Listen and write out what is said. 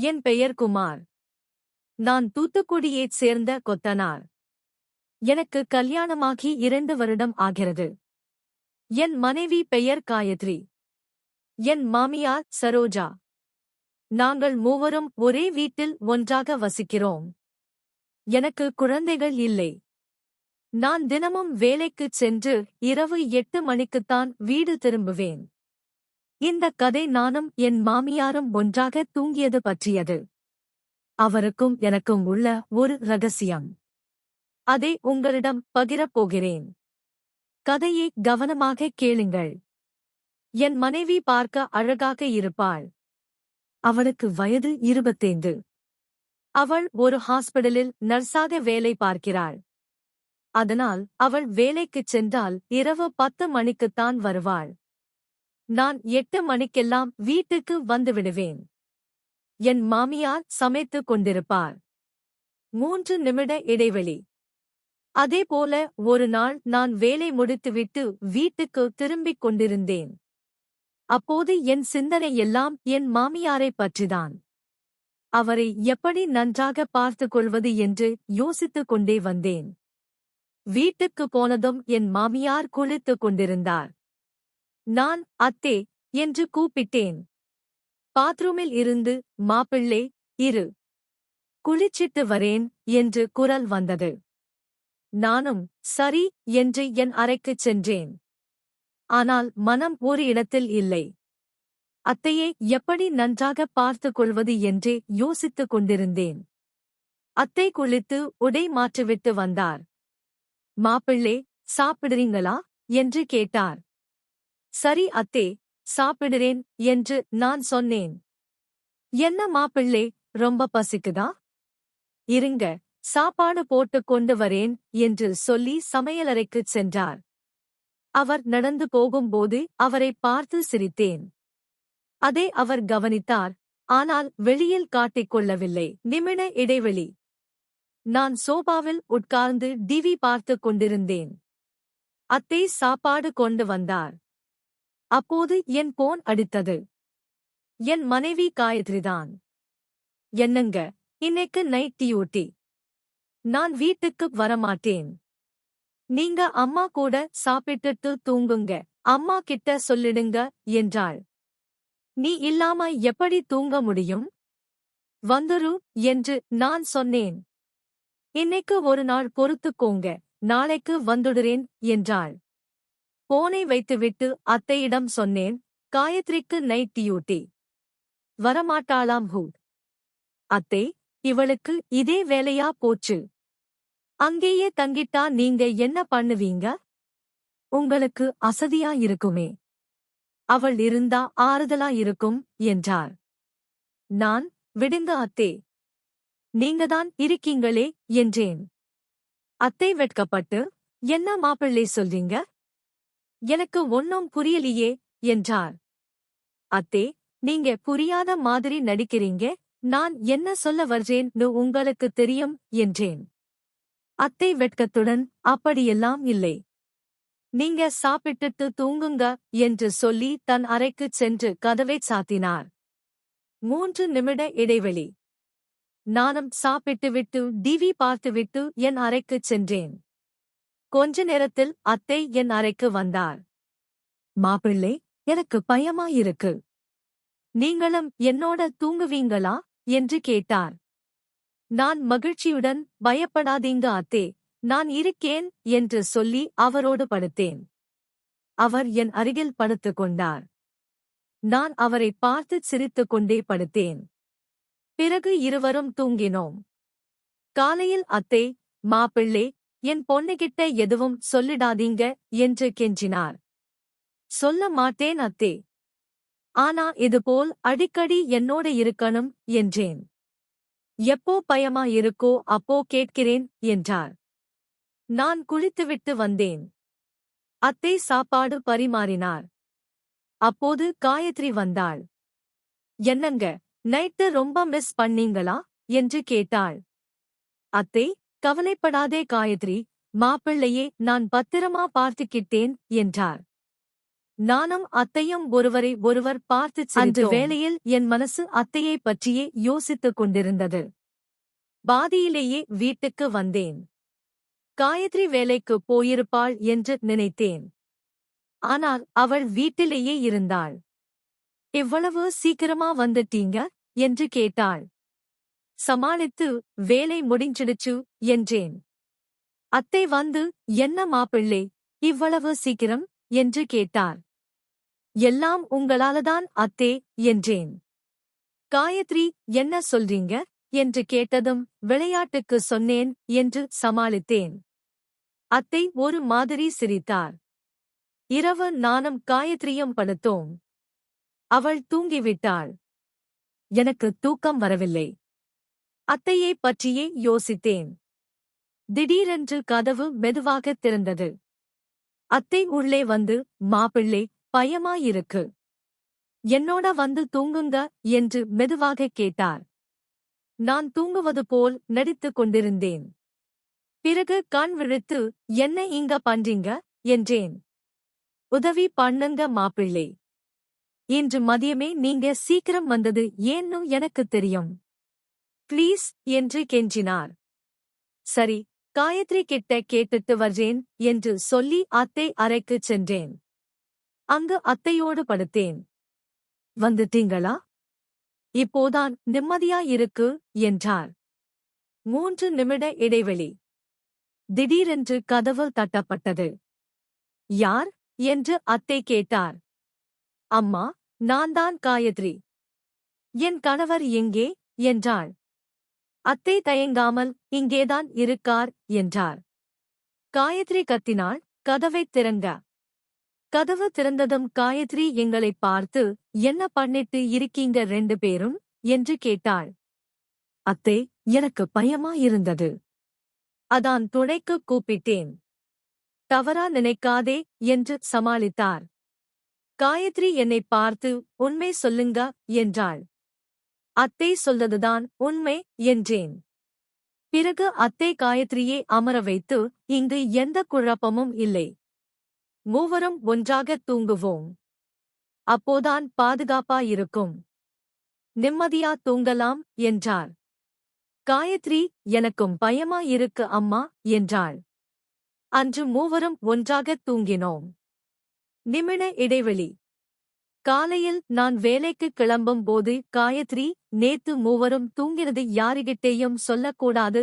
என் பெயர் குமார். நான் தூத்துக்குடியைச் சேர்ந்த கொத்தனார். எனக்கு கல்யாணமாகி இரண்டு வருடம் ஆகிறது. என் மனைவி பெயர் காயத்ரி. என் மாமியார் சரோஜா. நாங்கள் மூவரும் ஒரே வீட்டில் ஒன்றாக வசிக்கிறோம். எனக்கு குழந்தைகள் இல்லை. நான் தினமும் வேலைக்குச் சென்று இரவு எட்டு மணிக்குத்தான் வீடு திரும்புவேன். இந்த கதை நானும் என் மாமியாரும் ஒன்றாக தூங்கியது பற்றியது. அவருக்கும் எனக்கும் உள்ள ஒரு ரகசியம். அதை உங்களிடம் பகிரப் போகிறேன். கதையை கவனமாக கேளுங்கள். என் மனைவி பார்க்க அழகாக இருப்பாள். அவளுக்கு வயது இருபத்தைந்து. அவள் ஒரு ஹாஸ்பிடலில் நர்ஸாக வேலை பார்க்கிறாள். அதனால் அவள் வேலைக்குச் சென்றால் இரவு பத்து மணிக்குத்தான் வருவாள். நான் எட்டு மணிக்கெல்லாம் வீட்டுக்கு வந்துவிடுவேன். என் மாமியார் சமைத்துக் கொண்டிருப்பார். மூன்று நிமிட இடைவெளி. அதேபோல ஒரு நாள் நான் வேலை முடித்துவிட்டு வீட்டுக்கு திரும்பிக் கொண்டிருந்தேன். அப்போது என் சிந்தனை எல்லாம் என் மாமியாரைப் பற்றிதான். அவரை எப்படி நன்றாக பார்த்துக் கொள்வது என்று யோசித்துக் கொண்டே வந்தேன். வீட்டுக்கு போனதும் என் மாமியார் குளித்துக் கொண்டிருந்தார். நான் அத்தே என்று கூப்பிட்டேன். பாத்ரூமில் இருந்து மாப்பிள்ளே இரு. குளிச்சிட்டு வரேன் என்று குரல் வந்தது. நானும் சரி என்று என் அறைக்குச் சென்றேன். ஆனால் மனம் ஒரு இடத்தில் இல்லை. அத்தையை எப்படி நன்றாக பார்த்துக் கொள்வது என்றே யோசித்துக் கொண்டிருந்தேன். அத்தை குளித்து உடை மாற்றிவிட்டு வந்தார். மாப்பிள்ளே சாப்பிடுறீங்களா? என்று கேட்டார். சரி அத்தே சாப்பிடுறேன் என்று நான் சொன்னேன். என்ன மாப்பிள்ளே ரொம்ப பசிக்குதா? இருங்க சாப்பாடு போட்டுக் கொண்டு வரேன் என்று சொல்லி சமையலறைக்குச் சென்றார். அவர் நடந்து போகும்போது அவரை பார்த்து சிரித்தேன். அதை அவர் கவனித்தார் ஆனால் வெளியில் காட்டிக் கொள்ளவில்லை நிமிட இடைவெளி. நான் சோபாவில் உட்கார்ந்து டிவி பார்த்துக் கொண்டிருந்தேன். அத்தை சாப்பாடு கொண்டு வந்தார். அப்போது என் போன் அடித்தது. என் மனைவி காயத்ரிதான். என்னங்க? இன்னைக்கு நைட் டியூட்டி நான் வீட்டுக்கு வரமாட்டேன். நீங்க அம்மா கூட சாப்பிட்டுட்டு தூங்குங்க. அம்மா கிட்ட சொல்லிடுங்க என்றாள். நீ இல்லாம எப்படி தூங்க முடியும்? வந்துரு என்று நான் சொன்னேன். இன்னைக்கு ஒரு நாள் பொறுத்துக்கோங்க. நாளைக்கு வந்துடுறேன் என்றாள். போனை வைத்துவிட்டு அத்தையிடம் சொன்னேன் காயத்ரிக்கு நைட் டியூட்டி வரமாட்டாளாம் ஹூ. அத்தை இவளுக்கு இதே வேலையா போச்சு. அங்கேயே தங்கிட்டா நீங்க என்ன பண்ணுவீங்க? உங்களுக்கு அசதியா இருக்குமே. அவள் இருந்தா ஆறுதலா இருக்கும் என்றார். நான் விடுங்க அத்தே. நீங்கதான் இருக்கீங்களே என்றேன். அத்தை வெட்கப்பட்டு என்ன மாப்பிள்ளை சொல்றீங்க? எனக்கு ஒன்னும் புரியலையே என்றார். அத்தே நீங்க புரியாத மாதிரி நடிக்கிறீங்க நான் என்ன சொல்ல வர்றேன்னு உங்களுக்கு தெரியும் என்றேன். அத்தை வெட்கத்துடன் அப்படியெல்லாம் இல்லை. நீங்க சாப்பிட்டுட்டு தூங்குங்க என்று சொல்லி தன் அறைக்குச் சென்று கதவைச் சாத்தினார். மூன்று நிமிட இடைவெளி. நானும் சாப்பிட்டுவிட்டு டிவி பார்த்துவிட்டு என் அறைக்குச் சென்றேன். கொஞ்ச நேரத்தில் அத்தை என் அறைக்கு வந்தார். மாப்பிள்ளை எனக்கு பயமாயிருக்கு. நீங்களும் என்னோட தூங்குவீங்களா? என்று கேட்டார். நான் மகிழ்ச்சியுடன் பயப்படாதீங்க அத்தே நான் இருக்கேன் என்று சொல்லி அவரோடு படுத்தேன். அவர் என் அருகில் படுத்துக் கொண்டார். நான் அவரை பார்த்து சிரித்துக் கொண்டே படுத்தேன். பிறகு இருவரும் தூங்கினோம். காலையில் அத்தை மாப்பிள்ளை என் பொண்ணுகிட்ட எதுவும் சொல்லிடாதீங்க என்று கெஞ்சினார். சொல்ல மாட்டேன் அத்தே. ஆனா இதுபோல் அடிக்கடி என்னோட இருக்கணும் என்றேன். எப்போ பயமா இருக்கோ அப்போ கேட்கிறேன் என்றார். நான் குளித்துவிட்டு வந்தேன். அத்தை சாப்பாடு பரிமாறினார். அப்போது காயத்ரி வந்தாள். என்னங்க நைட்டு ரொம்ப மிஸ் பண்ணீங்களா? என்று கேட்டாள். அத்தை கவலைப்படாதே காயத்ரி மாப்பிள்ளையே நான் பத்திரமா பார்த்துக்கிட்டேன் என்றார். நானும் அத்தையும் ஒருவரை ஒருவர் பார்த்து அன்று. வேளையில் என் மனசு அத்தையை பற்றியே யோசித்துக் கொண்டிருந்தது. பாதியிலேயே வீட்டுக்கு வந்தேன். காயத்ரி வேலைக்கு போயிருப்பாள் என்று நினைத்தேன். ஆனால் அவள் வீட்டிலேயே இருந்தாள். இவ்வளவு சீக்கிரமா வந்துட்டீங்க? என்று கேட்டாள். சமாளித்து வேலை முடிஞ்சிடுச்சு என்றேன். அத்தை வந்து என்ன மாப்பிள்ளை இவ்வளவு சீக்கிரம்? என்று கேட்டார். எல்லாம் உங்களாலதான் அத்தே என்றேன். காயத்ரி என்ன சொல்றீங்க? என்று கேட்டதும் விளையாட்டுக்கு சொன்னேன் என்று சமாளித்தேன். அத்தை ஒரு மாதிரி சிரித்தார். இரவு நானும் காயத்ரியும் படுத்தோம். அவள் தூங்கிவிட்டாள். எனக்கு தூக்கம் வரவில்லை அத்தையை பற்றியே யோசித்தேன். திடீரென்று கதவு மெதுவாகத் திறந்தது. அத்தை உள்ளே வந்து மாப்பிள்ளை பயமாயிருக்கு. என்னோட வந்து தூங்குங்க என்று மெதுவாக கேட்டார். நான் தூங்குவது போல் நடித்துக் கொண்டிருந்தேன். பிறகு கண் விழித்து என்ன இங்க பண்றீங்க? என்றேன். உதவி பண்ணுங்க மாப்பிள்ளை. இன்று மதியமே நீங்க சீக்கிரம் வந்தது ஏன்னு எனக்கு தெரியும். ப்ளீஸ் என்று கெஞ்சினார். சரி காயத்ரி கிட்ட கேட்டுட்டு வர்றேன் என்று சொல்லி அத்தை அறைக்குச் சென்றேன். அங்கு அத்தையோடு படுத்தேன். வந்துட்டீங்களா? இப்போதான் நிம்மதியா இருக்கு என்றார். மூன்று நிமிட இடைவெளி. திடீரென்று கதவு தட்டப்பட்டது. யார்? என்று அத்தை கேட்டார். அம்மா நான்தான் காயத்ரி. என் கணவர் எங்கே? என்றாள். அத்தை தயங்காமல் இங்கேதான் இருக்கார் என்றார். காயத்ரி கத்தினாள் கதவைத் திறங்க. கதவு திறந்ததும் காயத்ரி எங்களைப் பார்த்து என்ன பண்ணிட்டு இருக்கீங்க ரெண்டு பேரும்? என்று கேட்டாள். அத்தே எனக்கு பயமா இருந்தது. அதான் துணைக்கு கூப்பிட்டேன். தவறா நினைக்காதே என்று சமாளித்தார். காயத்ரி என்னைப் பார்த்து உண்மை சொல்லுங்க என்றாள். அத்தை சொல்றதுதான் உண்மை என்றேன். பிறகு அத்தை காயத்ரியை அமர வைத்து இங்கு எந்த குழப்பமும் இல்லை. மூவரும் ஒன்றாகத் தூங்குவோம். அப்போதான் பாதுகாப்பா இருக்கும். நிம்மதியா தூங்கலாம் என்றார். காயத்ரி எனக்கும் பயமா இருக்கு அம்மா என்றாள். அன்று மூவரும் ஒன்றாகத் தூங்கினோம். நிமிட இடைவெளி. காலையில் நான் வேலைக்கு கிளம்பும் போது காயத்ரி நேத்து மூவரும் தூங்கினது யாரிகிட்டேயும் சொல்லக்கூடாது